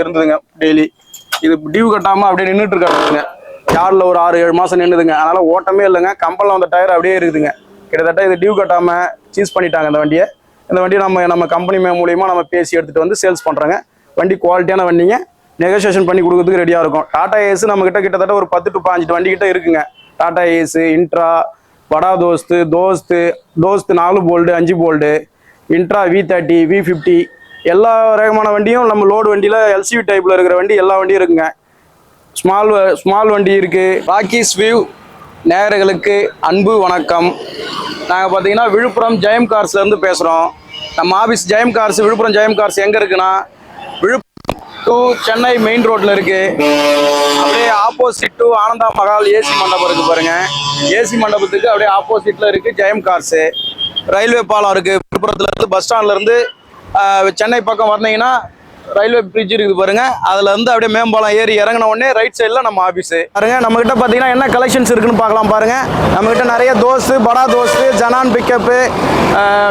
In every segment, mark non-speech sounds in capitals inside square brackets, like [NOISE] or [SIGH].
இருந்ததுங்க டெய்லி இது டியூ கட்டாம அப்படியே நின்றுட்டு இருக்காங்க யாரில் ஒரு ஆறு ஏழு மாசம் நின்றுதுங்க அதனால ஓட்டமே இல்லைங்க. கம்பல்ல வந்த டயர் அப்படியே இருக்குதுங்க. கிட்டத்தட்ட இது டியூ கட்டாம சீஸ் பண்ணிட்டாங்க இந்த வண்டியை. இந்த வண்டியை நம்ம நம்ம கம்பெனி மூலியமா நம்ம பேசி எடுத்துட்டு வந்து சேல்ஸ் பண்றாங்க. வண்டி குவாலிட்டியான வண்டிங்க. நெகோசியேஷன் பண்ணி கொடுக்கறதுக்கு ரெடியா இருக்கும். டாடா ஏஸ் நம்ம கிட்ட கிட்டத்தட்ட ஒரு பத்து டு பாஞ்சு வண்டி கிட்ட இருக்குங்க. டாடா ஏஸ் இன்ட்ரா வடா தோஸ்து தோஸ்து தோஸ்து நாலு போல்டு அஞ்சு bolt Intra V thirty V fifty எல்லா ரகமான வண்டியும் நம்ம லோடு வண்டியில் எல்சிவி டைப்பில் இருக்கிற வண்டி எல்லா வண்டியும் இருக்குங்க. ஸ்மால் ஸ்மால் வண்டி இருக்குது ராக்கிஸ் வியூ நேயர்களுக்கு அன்பு வணக்கம். நாங்கள் பார்த்தீங்கன்னா விழுப்புரம் ஜெயம் கார்ஸ்லேருந்து பேசுகிறோம் நம்ம office Jayam Cars Viluppuram Jayam Cars எங்கே இருக்குன்னா விழுப்புரம் டு சென்னை மெயின் ரோட்டில் இருக்குது அப்படியே opposite to Ananda Mahal AC மண்டபம் இருக்குது பாருங்கள் ஏசி மண்டபத்துக்கு அப்படியே ஆப்போசிட்டில் இருக்குது ஜெயம் கார்ஸு ரயில்வே பாலம் இருக்குது விழுப்புரத்துலேருந்து பஸ் ஸ்டாண்ட்லேருந்து சென்னை பக்கம் வந்தீங்கன்னா ரயில்வே பிரிட்ஜ் இருக்குது பாருங்க. அதுல இருந்து அப்படியே மேம்பாலம் ஏறி இறங்கின உடனே ரைட் சைடில் நம்ம ஆபீஸ் பாருங்க நம்ம கிட்ட என்ன கலெக்ஷன்ஸ் இருக்குன்னு பார்க்கலாம் பாருங்க. நம்ம கிட்ட நிறைய தோஸ்து படா Dost ஜனான் pickup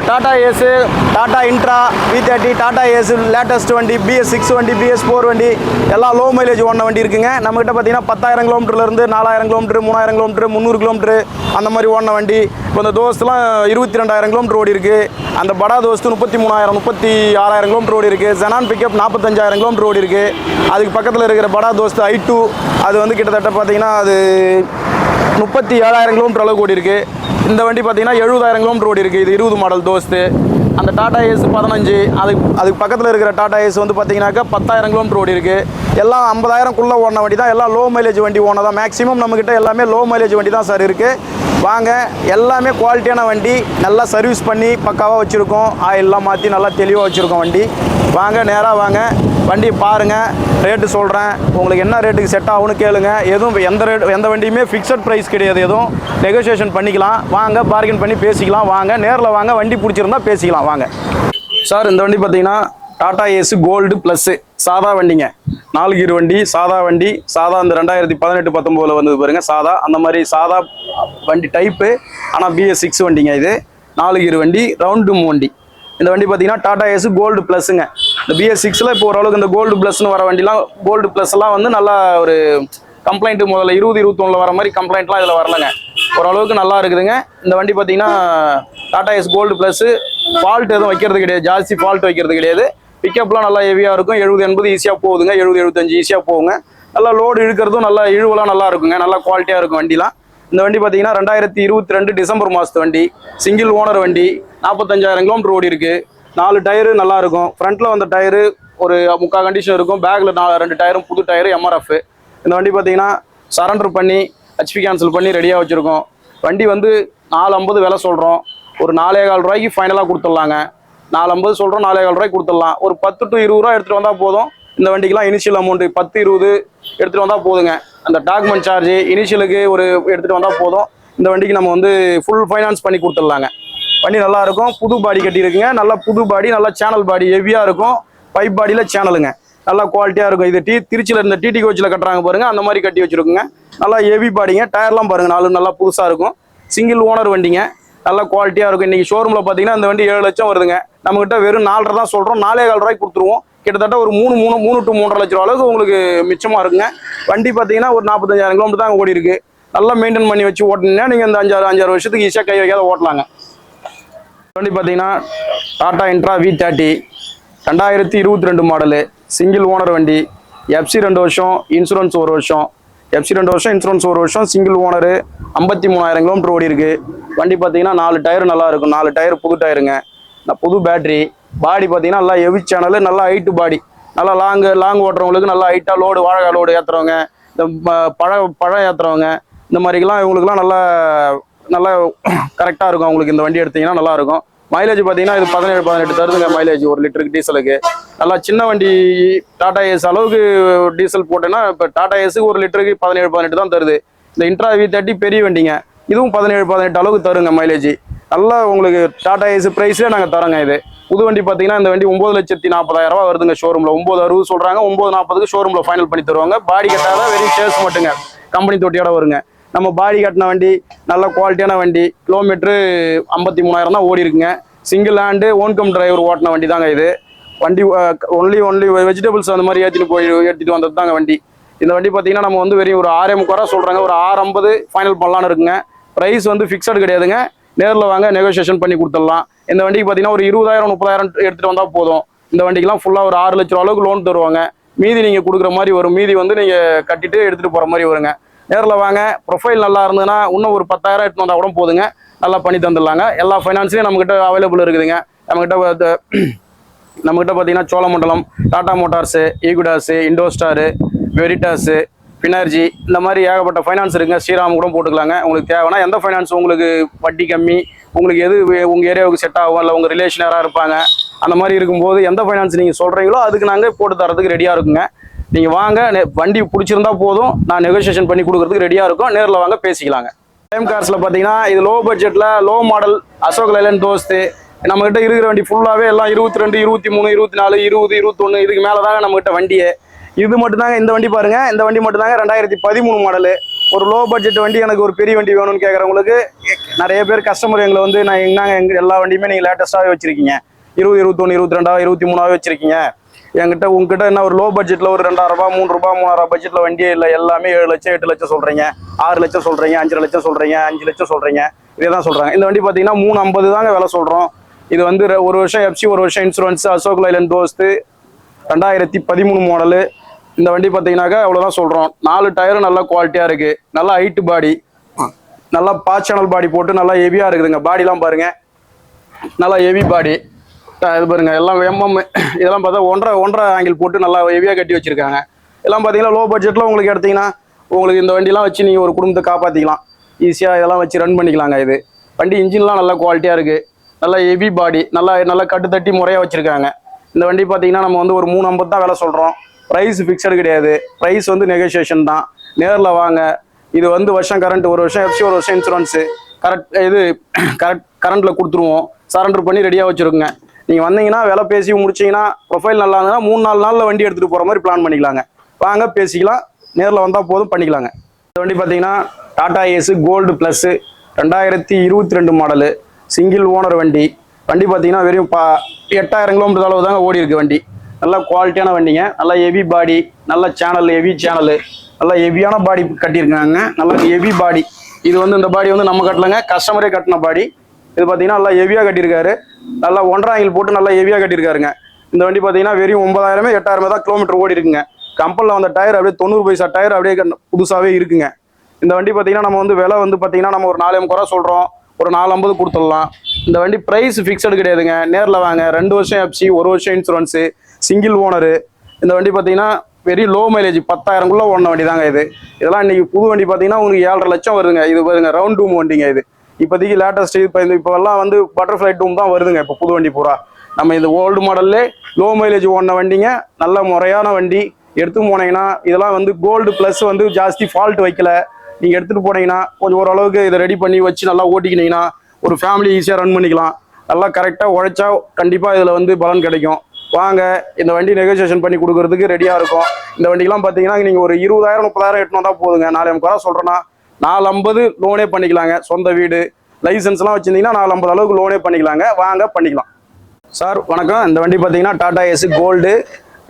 Tata Ace Tata Intra V thirty Tata Ace latest வண்டி பிஎஸ் சிக்ஸ் வண்டி பிஎஸ் ஃபோர் வண்டி எல்லாம் லோ மைலேஜ் ஓடின வண்டி இருக்குங்க. நம்ம கிட்ட பார்த்தீங்கன்னா பத்தாயிரம் கிலோமீட்டர்ல இருந்து நாலாயிரம் கிலோமீட்டர் மூணாயிரம் கிலோமீட்டர் முந்நூறு கிலோமீட்டர் அந்த மாதிரி ஓடின வண்டி. இப்போ இந்த தோஸ்துலாம் இருபத்தி ரெண்டாயிரம் கிலோமீட்டர் ஓடி இருக்கு அந்த படா தோஸ்து முப்பத்தி மூணாயிரம் முப்பத்தி ஆறாயிரம் கிலோமீட்டர் ஓடி இருக்கு ஜனான் பிக்கப் நாற்பத்தஞ்சாயிரம் கிலோமீட்டர் ஓடி இருக்குது அதுக்கு பக்கத்தில் இருக்கிற படா தோஸ்து ஐ டூ அது வந்து கிட்டத்தட்ட பார்த்தீங்கன்னா அது முப்பத்தி ஏழாயிரம் கிலோமீட்டர் அளவுக்கு ஓடி இருக்குது இந்த வண்டி பார்த்தீங்கன்னா எழுபதாயிரம் கிலோமீட்டர் ஓடி இருக்குது இது இருபது மாடல் தோஸ்து. அந்த டாடா ஏஸ் பதினஞ்சு அதுக்கு அதுக்கு பக்கத்தில் இருக்கிற டாடா ஏஸ் வந்து பார்த்தீங்கன்னாக்கா பத்தாயிரம் கிலோமீட்டர் ஓடி இருக்குது எல்லாம் ஐம்பதாயிரம்குள்ளே ஓடின வண்டி தான். எல்லாம் லோ மைலேஜ் வண்டி ஓன தான் மேக்ஸிமம் நம்மக்கிட்ட எல்லாமே லோ மைலேஜ் வண்டி தான் சார் இருக்குது வாங்க எல்லாமே குவாலிட்டியான வண்டி. நல்லா சர்வீஸ் பண்ணி பக்காவாக வச்சுருக்கோம். ஆயிலெலாம் மாற்றி நல்லா தெளிவாக வச்சுருக்கோம் வண்டி. வாங்க நேராக வாங்க. வண்டி பாருங்கள் ரேட்டு சொல்கிறேன் உங்களுக்கு என்ன ரேட்டுக்கு செட் ஆகும்னு கேளுங்க. எதுவும் எந்த ரேட் எந்த வண்டியுமே ஃபிக்ஸட் ப்ரைஸ் கிடையாது எதுவும். நெகோசியேஷன் பண்ணிக்கலாம். வாங்க பார்க்கிங் பண்ணி பேசிக்கலாம். வாங்க நேரில் வாங்க. வண்டி பிடிச்சிருந்தா பேசிக்கலாம். வாங்க. சார் இந்த வண்டி பார்த்தீங்கன்னா டாடா ஏசு கோல்டு ப்ளஸ்ஸு சாதா வண்டிங்க. நாலு கீர் வண்டி சாதா வண்டி. சாதா அந்த ரெண்டாயிரத்தி பதினெட்டு பத்தொம்போதில் வந்தது பாருங்கள் சாதா. அந்த மாதிரி சாதா வண்டி டைப்பு ஆனால் பிஎஸ் சிக்ஸ் வண்டிங்க இது. நாலு கீர் வண்டி ரவுண்டு வண்டி. இந்த வண்டி பார்த்தீங்கன்னா டாடா ஏசு கோல்டு ப்ளஸ்ஸுங்க இந்த பிஎஸ் சிக்ஸில் இப்போ ஓரளவுக்கு இந்த கோல்டு ப்ளஸ்னு வர வண்டிலாம் கோல்டு ப்ளஸ் எல்லாம் வந்து நல்லா ஒரு கம்ப்ளைண்ட் முதல்ல இருபது இருபத்தொன்னில் வர மாதிரி கம்ப்ளைண்ட்லாம் இதில் வரலங்க. ஓரளவுக்கு நல்லா இருக்குதுங்க. இந்த வண்டி பார்த்தீங்கன்னா Tata Ace gold plus fault எதுவும் வைக்கிறது கிடையாது. ஜாஸ்தி ஃபால்ட் வைக்கிறது கிடையாது. பிக்கப்லாம் நல்லா ஹெவியாக இருக்கும். எழுபது எண்பது ஈஸியாக போகுதுங்க. எழுபது எழுபத்தஞ்சு ஈஸியாக போகுங்க. நல்லா லோடு இழுக்கிறதும் நல்லா இழுவெல்லாம் நல்லா இருக்குங்க. நல்லா குவாலிட்டியாக இருக்கும் வண்டிலாம். இந்த வண்டி பார்த்தீங்கன்னா ரெண்டாயிரத்தி இருபத்தி ரெண்டு டிசம்பர் மாதத்து வண்டி. சிங்கிள் ஓனர் வண்டி. நாற்பத்தஞ்சாயிரம் கிலோமீட்டர் ஓடி இருக்குது நாலு டயரு நல்லா இருக்கும் ஃப்ரண்ட்ல வந்த டயரு ஒரு முக்கால் கண்டிஷன் இருக்கும். பேக்கில் நாலு ரெண்டு டயரும் புது டயரு எம்ஆர்எஃப் இந்த வண்டி பார்த்தீங்கன்னா சரண்டர் பண்ணி ஹெச்பி கேன்சல் பண்ணி ரெடியாக வச்சுருக்கோம். வண்டி வந்து நாலு ஐம்பது விலை சொல்கிறோம் ஒரு நாலே கால் ரூபாய்க்கு ஃபைனலாக கொடுத்துட்லாங்க. நாலு ஐம்பது சொல்கிறோம் நாலே கால் ரூபாய்க்கு கொடுத்துடலாம். ஒரு பத்து டு இருபது ரூபா எடுத்துகிட்டு வந்தால் போதும். இந்த வண்டிக்கெலாம் இனிஷியல் அமௌண்ட்டு பத்து இருபது எடுத்துகிட்டு வந்தால் போதுங்க. அந்த டாக்குமெண்ட் சார்ஜ் இனிஷியலுக்கு ஒரு எடுத்துகிட்டு வந்தால் போதும். இந்த வண்டிக்கு நம்ம வந்து ஃபுல் ஃபைனான்ஸ் பண்ணி கொடுத்துட்லாங்க. வண்டி நல்லா இருக்கும் புது பாடி கட்டியிருக்குங்க. நல்லா புது பாடி நல்லா சேனல் பாடி. ஹெவியாக இருக்கும். பைப் பாடியில் சேனலுங்க நல்லா குவாலிட்டியாக இருக்கும். இது டி திருச்சியில் இருந்த டிடி கோச்சில் கட்டுறாங்க பாருங்கள் அந்த மாதிரி கட்டி வச்சுருக்குங்க. நல்லா ஹெவி பாடிங்க டயர்லாம் பாருங்கள் நாலு நல்லா புதுசாக இருக்கும். சிங்கிள் ஓனர் வண்டிங்க. நல்லா குவாலிட்டியாக இருக்கும். இன்றைக்கி ஷோரூமில் பார்த்தீங்கன்னா இந்த வண்டி ஏழு லட்சம் வருதுங்க. நம்மகிட்ட வெறும் நாலரை தான் சொல்கிறோம் நாலே கால் ரூபாய்க்கு கொடுத்துருவோம். கிட்டத்தட்ட ஒரு மூணு மூணு மூணு டு மூன்றரை லட்ச ரூபா அளவுக்கு உங்களுக்கு மிச்சமாக இருக்குங்க. வண்டி பார்த்தீங்கன்னா ஒரு நாற்பத்தஞ்சாயிரம் கிலோமீட்டர் தான் ஓடி இருக்குது நல்லா மெயின்டைன் பண்ணி வச்சு ஓட்டினீங்கன்னா நீங்கள் இந்த அஞ்சாறு அஞ்சாறு வருஷத்துக்கு ஈஸியாக கை வைக்காத ஓட்டலாங்க. வண்டி பார்த்தீங்கன்னா டாடா இன்ட்ரா வி தேர்ட்டி ரெண்டாயிரத்தி இருபத்தி ரெண்டு மாடலு சிங்கிள் ஓனர் வண்டி எஃப்சி ரெண்டு வருஷம் இன்சூரன்ஸ் ஒரு வருஷம். எஃப்சி ரெண்டு வருஷம் இன்சூரன்ஸ் ஒரு வருஷம் சிங்கிள் ஓனரு ஐம்பத்தி மூணாயிரம் கிலோமீட்டர் ஓடி இருக்கு. வண்டி பார்த்தீங்கன்னா நாலு டயர் நல்லா இருக்கும். நாலு டயர் புது டயருங்க நான் புது பேட்டரி பாடி பார்த்தீங்கன்னா நல்லா ஹெவி சேனலு நல்லா ஹைட்டு பாடி நல்லா லாங்கு லாங் ஓட்டுறவங்களுக்கு நல்லா ஹைட்டாக லோடு வாழை லோடு ஏற்றுறவங்க இந்த பழ பழம் ஏற்றுறவங்க இந்த மாதிரிக்கெல்லாம் இவங்களுக்குலாம் நல்லா நல்லா கரெக்டாக இருக்கும். அவங்களுக்கு இந்த வண்டி எடுத்தீங்கன்னா நல்லாயிருக்கும் மைலேஜ் பார்த்தீங்கன்னா இது பதினேழு பதினெட்டு தருதுங்க மைலேஜ் ஒரு லிட்டருக்கு டீசலுக்கு நல்லா சின்ன வண்டி டாடா ஏஸ் அளவுக்கு டீசல் போட்டேன்னா இப்போ டாடா ஏஸுக்கு ஒரு லிட்டருக்கு பதினேழு பதினெட்டு தான் தருது. இந்த இன்ட்ரா வி தேர்ட்டி பெரிய வண்டிங்க. இதுவும் பதினேழு பதினெட்டு அளவுக்கு தருங்க மைலேஜ் நல்லா உங்களுக்கு டாடா ஏஸ் ப்ரைஸே நாங்கள் தரோங்க இது. புது வண்டி பார்த்தீங்கன்னா இந்த வண்டி ஒம்பது லட்சத்தி நாற்பதாயிரம் ரூபா வருதுங்க ஷோரூமில் ஒம்பது அறுபது சொல்கிறாங்க ஒம்பது நாற்பதுக்கு ஷோரூமில் ஃபைனல் பண்ணி தருவாங்க. பாடி கட்டாதான் வெறும் சேர்ஸ் மட்டுங்க. கம்பெனி தொட்டியோட வருங்க. நம்ம பாடி கட்டின வண்டி நல்ல குவாலிட்டியான வண்டி கிலோமீட்ரு ஐம்பத்தி மூணாயிரம் தான் ஓடி இருக்குங்க சிங்கிள் ஹேண்டு ஓன்கம் டிரைவர் ஓட்டின வண்டி தாங்க இது. வண்டி ஒன்லி ஒன்லி வெஜிடபிள்ஸ் அந்த மாதிரி ஏற்றிட்டு போய் ஏற்றிட்டு வந்தது தாங்க வண்டி. இந்த வண்டி பார்த்தீங்கன்னா நம்ம வந்து வெறும் ஒரு ஆறே முக்காரா சொல்கிறாங்க ஒரு ஆறு ஐம்பது ஃபைனல் பண்ணலான்னு இருக்குங்க. ப்ரைஸ் வந்து ஃபிக்ஸட் கிடையாதுங்க. நேரில் வாங்க நெகோசியேஷன் பண்ணி கொடுத்துடலாம். இந்த வண்டிக்கு பார்த்தீங்கன்னா ஒரு இருபதாயிரம் முப்பதாயிரம் எடுத்துகிட்டு வந்தால் போதும். இந்த வண்டிக்கெல்லாம் ஃபுல்லாக ஒரு ஆறு லட்ச ரூபா அளவுக்கு லோன் தருவாங்க. மீதி நீங்கள் கொடுக்குற மாதிரி வரும். மீதி வந்து நீங்கள் கட்டிட்டு எடுத்துகிட்டு போகிற மாதிரி வருங்க. நேரில் வாங்க. ப்ரொஃபைல் நல்லா இருந்ததுன்னா இன்னும் ஒரு பத்தாயிரம் எடுத்து வந்தால் கூட போதுங்க. நல்லா பண்ணி தந்துடலாங்க. எல்லா ஃபைனான்ஸ்லையும் நம்மக்கிட்ட அவைலபிள் இருக்குதுங்க. நம்மக்கிட்ட வந்து- [CLEARS THROAT] நம்மக்கிட்ட பார்த்தீங்கன்னா Cholamandalam Tata Motors Equitas IndoStar Veritas பினர்ஜி இந்த மாதிரி ஏகப்பட்ட ஃபைனான்ஸ் இருக்குங்க. ஸ்ரீராம் கூட போட்டுக்கலாங்க. உங்களுக்கு தேவைன்னா எந்த ஃபைனான்ஸ் உங்களுக்கு வட்டி கம்மி உங்களுக்கு எது வே- ஏரியாவுக்கு செட் ஆகும் இல்லை உங்கள் ரிலேஷன் யாராக இருப்பாங்க. அந்த மாதிரி இருக்கும்போது எந்த ஃபைனான்ஸ் நீங்கள் சொல்கிறீங்களோ அதுக்கு நாங்கள் போட்டு தரதுக்கு ரெடியாக இருக்குங்க. நீங்கள் வாங்க நெ- வண்டி பிடிச்சிருந்தா போதும். நான் நெகோசியேஷன் பண்ணி கொடுக்கறதுக்கு ரெடியாக இருக்கும். நேரில் வாங்க பேசிக்கலாங்க. டைம் கார்ஸில் பார்த்தீங்கன்னா இது லோ பட்ஜெட்டில் லோ மாடல் அசோக் லைலன் தோஸ்து. நம்மகிட்ட இருக்கிற வண்டி ஃபுல்லாகவே எல்லாம் இருபத்தி ரெண்டு இருபத்தி மூணு இருபத்தி நாலு இருபது இருபத்தொன்று இதுக்கு மேலே தாங்க நம்மகிட்ட வண்டியே. இது மட்டும்தாங்க இந்த வண்டி பாருங்க. இந்த வண்டி மட்டும்தாங்க ரெண்டாயிரத்தி பதிமூணு மாடலு ஒரு லோ பட்ஜெட் வண்டி எனக்கு ஒரு பெரிய வண்டி வேணும்னு கேட்குறவங்களுக்கு நிறைய பேர் கஸ்டமர் எங்களை வந்து நான் என்னங்க எங்க எல்லா வண்டியுமே நீங்கள் லேட்டஸ்ட்டாகவே வச்சிருக்கீங்க. இருபது இருபத்தொன்று இருபத்தி ரெண்டாவது இருபத்தி மூணாவே வச்சிருக்கீங்க. என்கிட்ட உங்ககிட்ட என்ன ஒரு லோ பட்ஜெட்டில் ஒரு ரெண்டாயிரம் ரூபாய் மூணு ரூபாய் மூணாயிரம் பட்ஜெட்ல வண்டியே இல்லை. எல்லாமே ஏழு லட்சம் எட்டு லட்சம் சொல்கிறீங்க ஆறு லட்சம் சொல்கிறீங்க அஞ்சு லட்சம் சொல்கிறீங்க அஞ்சு லட்சம் சொல்கிறீங்க இதே தான் சொல்கிறாங்க இந்த வண்டி பார்த்தீங்கன்னா மூணு ஐம்பது தாங்க விலை சொல்கிறோம் இது வந்து ஒரு வருஷம் எஃப்சி ஒரு வருஷம் இன்சூரன்ஸ் அசோக் லைலன் தோஸ்து ரெண்டாயிரத்தி பதிமூணு மாடலு இந்த வண்டி பார்த்தீங்கன்னாக்கா அவ்வளோதான் சொல்கிறோம் நாலு டயரும் நல்ல குவாலிட்டியாக இருக்குது நல்லா ஹைட்டு பாடி நல்லா பா சேனல் பாடி போட்டு நல்லா ஹெவியாக இருக்குதுங்க. பாடிலாம் பாருங்க. நல்லா ஹெவி பாடி இது பாருங்க எல்லாம் எம்எம் இதெல்லாம் பார்த்தா ஒன்றரை ஒன்றரை ஆங்கிள் போட்டு நல்லா ஹெவியாக கட்டி வச்சிருக்காங்க. எல்லாம் பார்த்தீங்கன்னா லோ பட்ஜெட்டில் உங்களுக்கு எடுத்தீங்கன்னா உங்களுக்கு இந்த வண்டிலாம் வச்சு நீங்கள் ஒரு குடும்பத்தை காப்பாற்றிக்கலாம் ஈஸியாக இதெல்லாம் வச்சு ரன் பண்ணிக்கலாங்க இது. வண்டி இன்ஜின்லாம் நல்லா குவாலிட்டியாக இருக்குது நல்லா ஹெவி பாடி நல்லா நல்லா கட்டு தட்டி முறையாக வச்சுருக்காங்க. இந்த வண்டி பார்த்தீங்கன்னா நம்ம வந்து ஒரு மூணு ஐம்பது தான் வேலை சொல்கிறோம் ப்ரைஸ் ஃபிக்ஸடு கிடையாது. ப்ரைஸ் வந்து நெகோசியேஷன் தான். நேரில் வாங்க. இது வந்து வருஷம் கரண்ட் ஒரு வருஷம் எஃப்சி ஒரு வருஷம் இன்சூரன்ஸு கரெக்ட் இது கரெக்ட் கரண்ட்டில் கொடுத்துருவோம். சரண்டர் பண்ணி ரெடியாக வச்சுருக்குங்க. நீங்கள் வந்தீங்கன்னா விலை பேசி முடிச்சிங்கன்னா ப்ரொஃபைல் நல்லா இருந்ததுன்னா மூணு நாலு நாளில் வண்டி எடுத்துகிட்டு போகிற மாதிரி பிளான் பண்ணிக்கலாங்க. வாங்க பேசிக்கலாம். நேரில் வந்தால் போதும் பண்ணிக்கலாங்க. இந்த வண்டி பார்த்தீங்கன்னா டாடா ஏஸு கோல்டு ப்ளஸ்ஸு ரெண்டாயிரத்தி இருபத்தி ரெண்டு மாடலு சிங்கிள் ஓனர் வண்டி. வண்டி பார்த்தீங்கன்னா வெறும் பா எட்டாயிரம் கிலோமீட்டர் அளவு தாங்க ஓடி இருக்கு வண்டி. நல்ல குவாலிட்டியான வண்டிங்க. நல்ல ஹெவி பாடி நல்ல சேனல் ஹெவி சேனலு நல்லா ஹெவியான பாடி கட்டியிருக்காங்க. நல்ல ஹெவி பாடி இது வந்து இந்த பாடி வந்து நம்ம கட்டலைங்க. கஸ்டமரே கட்டின பாடி இது பார்த்தீங்கன்னா நல்லா ஹெவியாக கட்டியிருக்காரு. நல்லா ஒன்றரை ஆங்கிள் போட்டு நல்லா ஹெவியாக கட்டியிருக்காருங்க. இந்த வண்டி பார்த்தீங்கன்னா வெறும் ஒன்பதாயிரமே எட்டாயிரமே தான் கிலோமீட்டர் ஓடி இருக்குங்க. கம்பலில் வந்த டயர் அப்படியே தொண்ணூறு பைசா டயர் அப்படியே புதுசாகவே இருக்குங்க. இந்த வண்டி பார்த்தீங்கன்னா நம்ம வந்து விலை வந்து பார்த்தீங்கன்னா நம்ம ஒரு நாலு குறை சொல்கிறோம் ஒரு நாலு ஐம்பது கொடுத்துடலாம். இந்த வண்டி ப்ரைஸ் ஃபிக்ஸடு கிடையாதுங்க. நேரில் வாங்க. ரெண்டு வருஷம் எஃப்சி ஒரு வருஷம் இன்சூரன்ஸு சிங்கிள் ஓனரு இந்த வண்டி பார்த்தீங்கன்னா வெரி லோ மைலேஜ் பத்தாயிரம்குள்ளே ஓடின வண்டி தாங்க இது. இதெல்லாம் இன்றைக்கி புது வண்டி பார்த்தீங்கன்னா உங்களுக்கு ஏழரை லட்சம் வருதுங்க. இது பாருங்க ரவுண்ட் டூம் வண்டிங்க இது. இப்போதைக்கு லேட்டஸ்ட் இப்போ இந்த இப்போல்லாம் வந்து பட்டர்ஃப்ளை டூம் தான் வருதுங்க. இப்போ புது வண்டி பூரா. நம்ம இந்த ஓல்டு மாடல்லே லோ மைலேஜ் ஓடின வண்டிங்க. நல்ல முறையான வண்டி. எடுத்து போனீங்கன்னா இதெல்லாம் வந்து கோல்டு ப்ளஸ் வந்து ஜாஸ்தி ஃபால்ட் வைக்கல. நீங்கள் எடுத்துகிட்டு போனீங்கன்னா கொஞ்சம் ஓரளவுக்கு இதை ரெடி பண்ணி வச்சு நல்லா ஓட்டிக்கினீங்கன்னா ஒரு ஃபேமிலி ஈஸியாக ரன் பண்ணிக்கலாம். நல்லா கரெக்டாக உழைச்சா கண்டிப்பாக இதில் வந்து பலன் கிடைக்கும். வாங்க இந்த வண்டி நெகோசியேஷன் பண்ணி கொடுக்கறதுக்கு ரெடியாக இருக்கும். இந்த வண்டிக்கெல்லாம் பார்த்தீங்கன்னா நீங்கள் ஒரு இருபதாயிரம் முப்பதாயிரம் எட்டுனா தான் போதுங்க. நாலு முப்பதா சொல்கிறேன்னா நாலு ஐம்பது லோனே பண்ணிக்கலாங்க. சொந்த வீடு லைசன்ஸ்லாம் வச்சுருந்தீங்கன்னா நாலு ஐம்பது அளவுக்கு லோனே பண்ணிக்கலாங்க. வாங்க பண்ணிக்கலாம். சார் வணக்கம். இந்த வண்டி பார்த்தீங்கன்னா டாடா ஏசி கோல்டு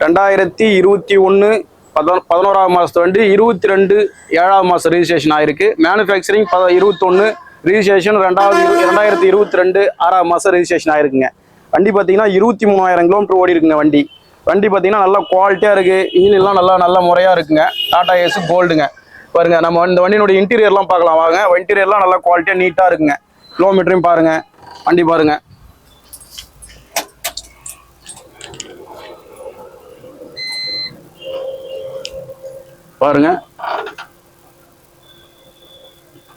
ரெண்டாயிரத்தி இருபத்தி ஒன்று பத பதினோராம் மாதத்து வண்டி இருபத்தி ரெண்டு ஏழாவது மாதம் ரிஜிஸ்ட்ரேஷன் ஆயிருக்கு. மேனுஃபேக்சரிங் பத இருபத்தொன்று ரிஜிஸ்ட்ரேஷன் ரெண்டாவது ரெண்டாயிரத்தி இருபத்தி ரெண்டு ஆறாம் மாதம் ரிஜிஸ்ட்ரேஷன் ஆயிருக்குங்க. வண்டி பார்த்தீங்கன்னா இருபத்தி மூணாயிரம் கிலோமீட்டர் ஓடி இருக்குங்க வண்டி. வண்டி பார்த்தீங்கன்னா நல்லா குவாலிட்டியாக இருக்குது இன்ஜின் எல்லாம் நல்லா நல்ல முறையாக இருக்குங்க. டாடா ஏசி கோல்டுங்க பாருங்க நம்ம இந்த வண்டியினுடைய இன்டீரியர்லாம் பார்க்கலாம். வாங்க இன்டீரியர்லாம் நல்லா குவாலிட்டியாக நீட்டாக இருக்குங்க. கிலோமீட்டரையும் பாருங்க. வண்டி பாருங்க. பாருங்க.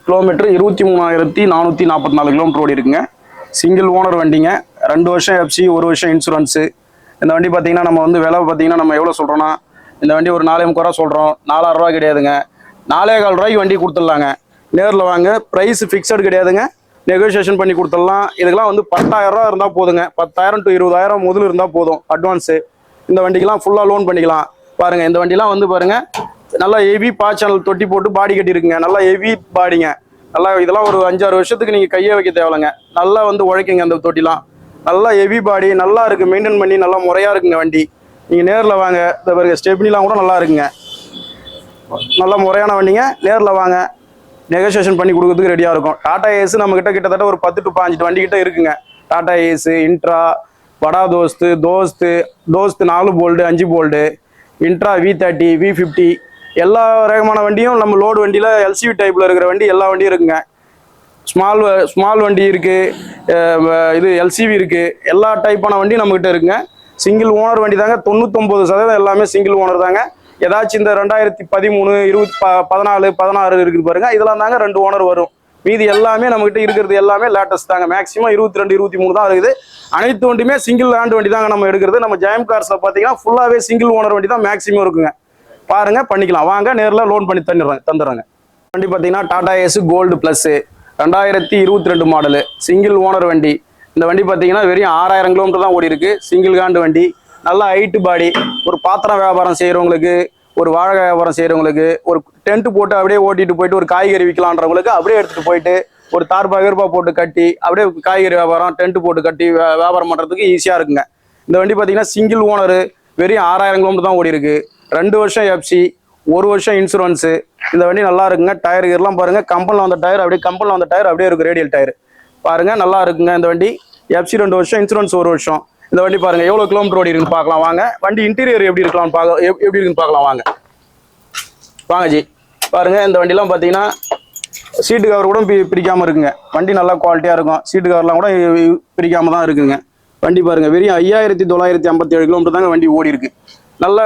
கிலோமீட்டர் இருபத்தி மூணாயிரத்தி நானூற்றி நாற்பத்தி நாலு கிலோமீட்டர் ஓடி இருக்குங்க. சிங்கிள் ஓனர் வண்டிங்க. ரெண்டு வருஷம் எஃப்சி ஒரு வருஷம் இன்சூரன்ஸு இந்த வண்டி பார்த்தீங்கன்னா நம்ம வந்து விலை பார்த்தீங்கன்னா நம்ம எவ்வளோ சொல்கிறோன்னா இந்த வண்டி ஒரு நாலே முக்கால் ரூபா சொல்கிறோம் நாலாயிரம் ரூபா கிடையாதுங்க. நாலே கால் ரூபாய்க்கு வண்டி கொடுத்துடலாங்க. நேரில் வாங்க. ப்ரைஸ் ஃபிக்ஸட் கிடையாதுங்க. நெகோசியேஷன் பண்ணி கொடுத்துடலாம். இதுக்கெல்லாம் வந்து பத்தாயிரம் ரூபா இருந்தால் போதுங்க. பத்தாயிரம் டு இருபதாயிரம் முதல் இருந்தால் போதும். அட்வான்ஸு இந்த வண்டிக்கெலாம் ஃபுல்லாக லோன் பண்ணிக்கலாம். பாருங்கள் இந்த வண்டிலாம் வந்து பாருங்க நல்லா ஹெவி பா சேனல் தொட்டி போட்டு பாடி கட்டியிருக்குங்க நல்லா ஹெவி பாடிங்க நல்லா இதெல்லாம் ஒரு அஞ்சாறு வருஷத்துக்கு நீங்கள் கையை வைக்க தேவையில்லைங்க. நல்லா வந்து உழைக்குங்க அந்த தொட்டிலாம். நல்லா ஹெவி பாடி நல்லா இருக்குது மெயின்டைன் பண்ணி நல்லா முறையாக இருக்குங்க வண்டி. நீங்கள் நேரில் வாங்க. இந்த பாருங்க ஸ்டெப்னிலாம் கூட நல்லா இருக்குங்க. நல்ல முறையான வண்டிங்க. நேரில் வாங்க. நெகோசியேஷன் பண்ணி கொடுக்கறதுக்கு ரெடியாக இருக்கும். டாடா ஏஸ் நம்ம கிட்ட கிட்டத்தட்ட ஒரு பத்து டு பாஞ்சு வண்டி கிட்ட இருக்குங்க. டாடா ஏஸ் இன்ட்ரா வடா தோஸ்து தோஸ்து தோஸ்து நாலு போல்டு அஞ்சு bolt Intra V thirty V fifty எல்லா ரகமான வண்டியும் நம்ம லோடு வண்டியில் எல்சிவி டைப்பில் இருக்கிற வண்டி எல்லா வண்டியும் இருக்குங்க. ஸ்மால் ஸ்மால் வண்டி இருக்குது இது எல்சிவி இருக்குது எல்லா டைப்பான வண்டி நம்மக்கிட்ட இருக்குங்க. சிங்கிள் ஓனர் வண்டி தாங்க தொண்ணூத்தொம்பது சதவீதம் எல்லாமே சிங்கிள் ஓனர் தாங்க. ஏதாச்சும் இந்த ரெண்டாயிரத்தி பதிமூணு இருபத்தி ப பதினாலு பதினாறு இருக்குது பாருங்க. இதெல்லாம் தாங்க ரெண்டு ஓனர் வரும். மீதி எல்லாமே நம்ம கிட்ட இருக்கிறது எல்லாமே லேட்டஸ்ட் தாங்க. மேக்ஸிமம் இருபத்தி ரெண்டு இருபத்தி மூணு தான் இருக்குது. அனைத்து வண்டியுமே சிங்கிள் ஹேண்ட் வண்டி தாங்க நம்ம எடுக்கிறது. நம்ம ஜெயம் கார்ஸ்ல பார்த்தீங்கன்னா ஃபுல்லாகவே சிங்கிள் ஓனர் வண்டி தான் மேக்ஸிமம் இருக்குங்க. பாருங்க பண்ணிக்கலாம். வாங்க நேரில் லோன் பண்ணி தந்துடுறாங்க தந்துடுறாங்க. வண்டி பார்த்தீங்கன்னா டாடா ஏஸ் கோல்டு ப்ளஸ்ஸு ரெண்டாயிரத்தி இருபத்தி ரெண்டு மாடலு சிங்கிள் ஓனர் வண்டி. இந்த வண்டி பார்த்தீங்கன்னா வெறும் ஆறாயிரம் கிலோமீட்டர் தான் ஓடி இருக்கு சிங்கிள் ஹேண்ட் வண்டி. நல்ல ஹைட்டு பாடி ஒரு பாத்திரம் வியாபாரம் செய்கிறவங்களுக்கு ஒரு வாழை வியாபாரம் செய்கிறவங்களுக்கு ஒரு டென்ட் போட்டு அப்படியே ஓட்டிட்டு போயிட்டு ஒரு காய்கறி விற்கலான்றவங்களுக்கு அப்படியே எடுத்துகிட்டு போயிட்டு ஒரு தார்பா கருப்பா போட்டு கட்டி அப்படியே காய்கறி வியாபாரம் டென்ட் போட்டு கட்டி வியாபாரம் பண்ணுறதுக்கு ஈஸியாக இருக்குங்க. இந்த வண்டி பார்த்தீங்கன்னா சிங்கிள் ஓனரு வெறும் ஆறாயிரம் கிலோமீட்டர் தான் ஓடி இருக்கு. ரெண்டு வருஷம் எஃப்சி ஒரு வருஷம் இன்சூரன்ஸு இந்த வண்டி நல்லா இருக்குங்க. டயர் இதெல்லாம் பாருங்க. கம்பெனில் வந்த டயர் அப்படியே கம்பெனில் வந்த டயர் அப்படியே இருக்கு ரேடியல் டயர் பாருங்க நல்லா இருக்குங்க இந்த வண்டி. எஃப்சி ரெண்டு வருஷம் இன்சூரன்ஸ் ஒரு வருஷம். இந்த வண்டி பாருங்க எவ்வளவு கிலோமீட்டர் ஓடி இருக்குன்னு பார்க்கலாம். வாங்க. வண்டி இன்டீரியர் எப்படி இருக்கலாம் பார்க்க எப்படி இருக்குன்னு பார்க்கலாம். வாங்க. வாங்க ஜி. பாருங்க இந்த வண்டிலாம் பார்த்தீங்கன்னா சீட்டு கவர் கூட பி- பிரிக்காம இருக்குங்க. வண்டி நல்லா குவாலிட்டியா இருக்கும். சீட்டு கவர்லாம் கூட பிரிக்காமல் பிரிக்காம தான் இருக்குங்க. வண்டி பாருங்க வெறும் ஐயாயிரத்தி தொள்ளாயிரத்தி ஐம்பத்தி ஏழு கிலோமீட்டர் தாங்க வண்டி ஓடி இருக்கு. நல்ல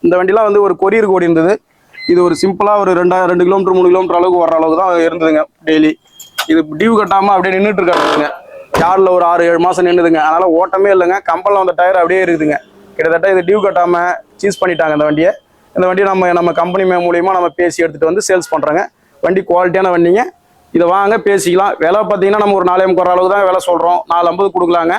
இந்த வண்டிலாம் வந்து ஒரு கொரியருக்கு ஓடி இருந்தது. இது ஒரு சிம்பிளா ஒரு ரெண்டா ரெண்டு கிலோமீட்டர் மூணு கிலோமீட்டர் அளவுக்கு வர அளவுக்கு தான் இருந்ததுங்க டெய்லி இது டியூ கட்டாம அப்படியே நின்றுட்டு இருக்காருங்க யாரில் ஒரு ஆறு ஏழு மாதம் நின்றுதுங்க அதனால் ஓட்டமே இல்லைங்க. கம்பெனில் வந்த டயர் அப்படியே இருக்குதுங்க. கிட்டத்தட்ட இது டியூ கட்டாமல் சீஸ் பண்ணிட்டாங்க இந்த வண்டியை. இந்த வண்டியை நம்ம நம்ம கம்பெனி மூலியமாக நம்ம பேசி எடுத்துகிட்டு வந்து சேல்ஸ் பண்ணுறோங்க வண்டி குவாலிட்டியான வண்டிங்க. இதை வாங்க பேசிக்கலாம். விலை பார்த்தீங்கன்னா நம்ம ஒரு நாலே முக்கால் அளவுக்கு தான் விலை சொல்கிறோம் நாலு ஐம்பது கொடுக்கலாங்க.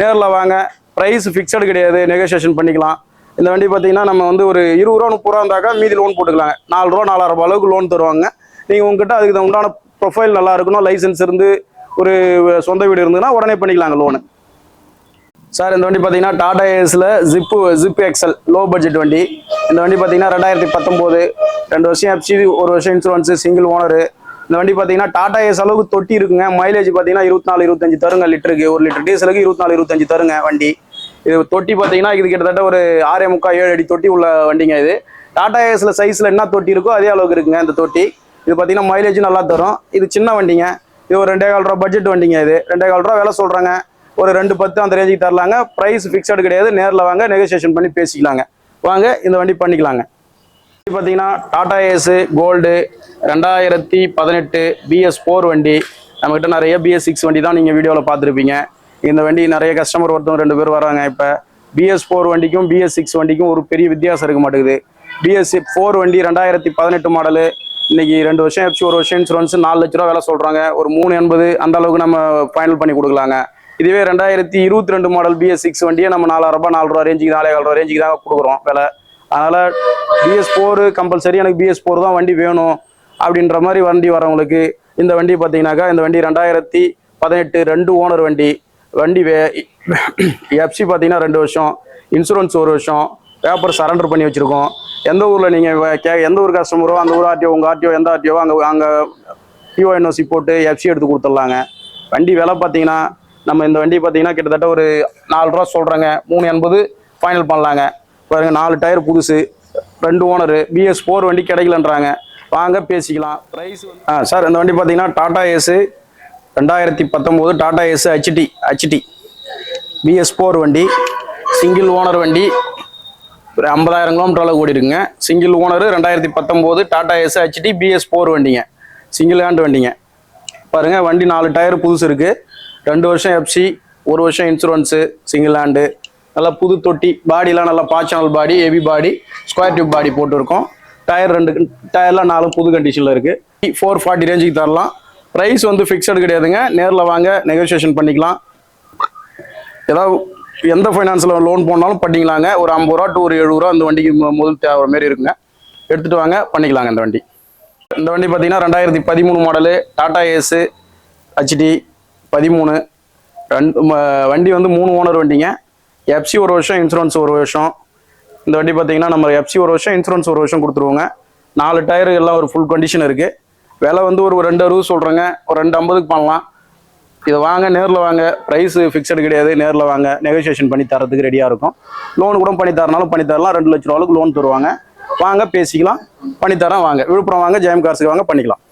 நேரில் வாங்க. ப்ரைஸ் ஃபிக்ஸடு கிடையாது. நெகோசியேஷன் பண்ணிக்கலாம். இந்த வண்டி பார்த்தீங்கன்னா நம்ம வந்து ஒரு இருபது ரூபா முப்பது ரூபா இருந்தாக்கா மீதி லோன் போட்டுக்கலாங்க. நாலு ரூபா நாலாயிரம் ரூபா அளவுக்கு லோன் தருவாங்க. நீங்கள் உங்ககிட்ட அதுக்கு உண்டான ப்ரொஃபைல் நல்லா இருக்கணும். லைசன்ஸ் இருந்து ஒரு சொந்த வீடு இருந்ததுன்னா உடனே பண்ணிக்கலாங்க லோனு சார் இந்த வண்டி பார்த்தீங்கன்னா Tata ஏஸில் zip zip XL low budget வண்டி. இந்த வண்டி பார்த்தீங்கன்னா ரெண்டாயிரத்தி பத்தொம்போது ரெண்டு வருஷம் எஃப்சி ஒரு வருஷம் இன்சூரன்ஸு சிங்கிள் ஓனரு இந்த வண்டி பார்த்தீங்கன்னா டாடா ஏஸ் அளவுக்கு தொட்டி இருக்குங்க. மைலேஜ் பார்த்தீங்கன்னா இருபத்தி நாலு இருபத்தஞ்சு தருங்க லிட்டருக்கு. ஒரு லிட்டர் டீசலுக்கு இருபத்தி நாலு இருபத்தஞ்சு தருங்க வண்டி. இது தொட்டி பார்த்தீங்கன்னா இது கிட்டத்தட்ட ஒரு ஆறே முக்கால் ஏழு அடி தொட்டி உள்ள வண்டிங்க இது. டாடா ஏஸில் சைஸில் என்ன தொட்டி இருக்கோ அதே அளவுக்கு இருக்குங்க இந்த தொட்டி. இது பார்த்தீங்கன்னா மைலேஜ் நல்லா தரும். இது சின்ன வண்டிங்க. இது ஒரு ரெண்டே கால் ரூபா பட்ஜெட் வண்டிங்க இது. ரெண்டே கால் ரூபா விலை சொல்கிறாங்க ஒரு ரெண்டு பத்து அந்த ரேஞ்சுக்கு தரலாங்க. ப்ரைஸ் ஃபிக்ஸடு கிடையாது. நேரில் வாங்க நெகோசியேஷன் பண்ணி பேசிக்கலாங்க. வாங்க இந்த வண்டி பண்ணிக்கலாங்க. இது பார்த்தீங்கன்னா டாடா ஏஸு கோல்டு ரெண்டாயிரத்தி பதினெட்டு பிஎஸ் ஃபோர் வண்டி. நம்மக்கிட்ட நிறைய பிஎஸ் சிக்ஸ் வண்டி தான் நீங்கள் வீடியோவில் பார்த்துருப்பீங்க. இந்த வண்டி நிறைய கஸ்டமர் ஒருத்தவங்க ரெண்டு பேர் வராங்க இப்போ. பிஎஸ் ஃபோர் வண்டிக்கும் பிஎஸ் சிக்ஸ் வண்டிக்கும் ஒரு பெரிய வித்தியாசம் இருக்க மாட்டேங்குது. பிஎஸ் ஃபோர் வண்டி ரெண்டாயிரத்தி பதினெட்டு மாடலு இன்னைக்கு ரெண்டு வருஷம் எஃப்சி ஒரு வருஷம் இன்சூரன்ஸ் நாலு லட்ச ரூபா வேலை சொல்கிறாங்க ஒரு மூணு எண்பது அந்த அளவுக்கு நம்ம ஃபைனல் பண்ணி கொடுக்கலாங்க. இதுவே ரெண்டாயிரத்தி இருபத்தி ரெண்டு மாடல் பிஎஸ் சிக்ஸ் வண்டியை நம்ம நாலாயிரம் ரூபாய் நாலு ரூபா ரேஞ்சுக்கு நாலே ரூபா ரேஞ்சுக்கு தான் கொடுக்குறோம் விலை. அதனால பிஎஸ் ஃபோர் கம்பல்சரி எனக்கு பிஎஸ் ஃபோர் தான் வண்டி வேணும் அப்படின்ற மாதிரி வண்டி வரவங்களுக்கு இந்த வண்டி பார்த்தீங்கன்னாக்கா இந்த வண்டி ரெண்டாயிரத்தி பதினெட்டு ரெண்டு ஓனர் வண்டி. வண்டி வே எஃப்சி பார்த்தீங்கன்னா ரெண்டு வருஷம் இன்சூரன்ஸ் ஒரு வருஷம் பேப்பர் சரண்டர் பண்ணி வச்சுருக்கோம். எந்த ஊரில் நீங்கள் கே எந்த ஊர் கஸ்டமரோ அந்த ஊர் ஆர்டிஓ உங்கள் ஆர்டிஓ எந்த ஆர்டிஓ அங்கே அங்கே டிஓஎன்ஓசி போட்டு எஃப்சி எடுத்து கொடுத்துட்லாங்க. வண்டி விலை பார்த்தீங்கன்னா நம்ம இந்த வண்டி பார்த்தீங்கன்னா கிட்டத்தட்ட ஒரு நாலு ரூபா சொல்கிறாங்க மூணு எண்பது ஃபைனல் பண்ணலாங்க. பாருங்க நாலு டயர் புதுசு ரெண்டு ஓனரு பிஎஸ் ஃபோர் வண்டி கிடைக்கலன்றாங்க. வாங்க பேசிக்கலாம். ப்ரைஸ் ஆ சார் இந்த வண்டி பார்த்தீங்கன்னா டாடா ஏஸு ரெண்டாயிரத்தி பத்தொம்போது Tata Ace HT HT BS four வண்டி சிங்கிள் ஓனர் வண்டி ஒரு ஐம்பதாயிரம் கிலோமீட்டர் அளவு ஓடி இருக்குங்க சிங்கிள் ஓனர் ரெண்டாயிரத்தி பத்தொம்போது Tata Ace HT BS four வண்டிங்க. சிங்கிள் ஹேண்ட் வண்டிங்க. பாருங்க வண்டி நாலு டயர் புதுசு இருக்குது ரெண்டு வருஷம் எஃப்சி ஒரு வருஷம் இன்சூரன்ஸு சிங்கிள் ஹேண்டு நல்லா புது தொட்டி பாடிலாம் நல்லா பாச்சனல் body heavy body square tube body போட்டிருக்கோம். டயர் ரெண்டு டயர்லாம் நாலும் புது கண்டிஷனில் இருக்குது ஃபோர் ஃபார்ட்டி ரேஞ்சுக்கு தரலாம். ப்ரைஸ் வந்து ஃபிக்ஸடு கிடையாதுங்க. நேரில் வாங்க நெகோசியேஷன் பண்ணிக்கலாம். ஏதாவது எந்த ஃபைனான்ஸில் லோன் போனாலும் பண்ணிக்கலாங்க. ஒரு ஐம்பது ரூபா டு ஒரு எழுபது ரூபா அந்த வண்டிக்கு முதல் தேவை மாரி இருக்குங்க. எடுத்துகிட்டு வாங்க பண்ணிக்கலாங்க இந்த வண்டி. இந்த வண்டி பார்த்தீங்கன்னா ரெண்டாயிரத்தி பதிமூணு மாடலு டாடா ஏஸு ஹச்டி பதிமூணு. ரெண்டு ம- வண்டி வந்து மூணு ஓனர் வண்டிங்க. எஃப்சி ஒரு வருஷம் இன்சூரன்ஸ் ஒரு வருஷம். இந்த வண்டி பார்த்தீங்கன்னா நம்ம எஃப்சி ஒரு வருஷம் இன்சூரன்ஸ் ஒரு வருஷம் கொடுத்துருவோங்க. நாலு டயர் எல்லாம் ஒரு ஃபுல் கண்டிஷன் இருக்குது விலை வந்து ஒரு ரெண்டு அறுபது சொல்கிறேங்க ஒரு ரெண்டு ஐம்பதுக்கு பண்ணலாம். இதை வாங்க நேரில் வாங்க. ப்ரைஸ் ஃபிக்ஸடு கிடையாது நேரில் வாங்க. நெகோசியேஷன் பண்ணி தரதுக்கு ரெடியாக இருக்கும். லோன் கூட பண்ணி தரனாலும் பண்ணி தரலாம். ரெண்டு லட்ச ரூபாய்க்கு லோன் தருவாங்க. வாங்க பேசிக்கலாம். பண்ணி வாங்க. விழுப்புரம் வாங்க ஜெயம் கார்ஸுக்கு வாங்க பண்ணிக்கலாம்.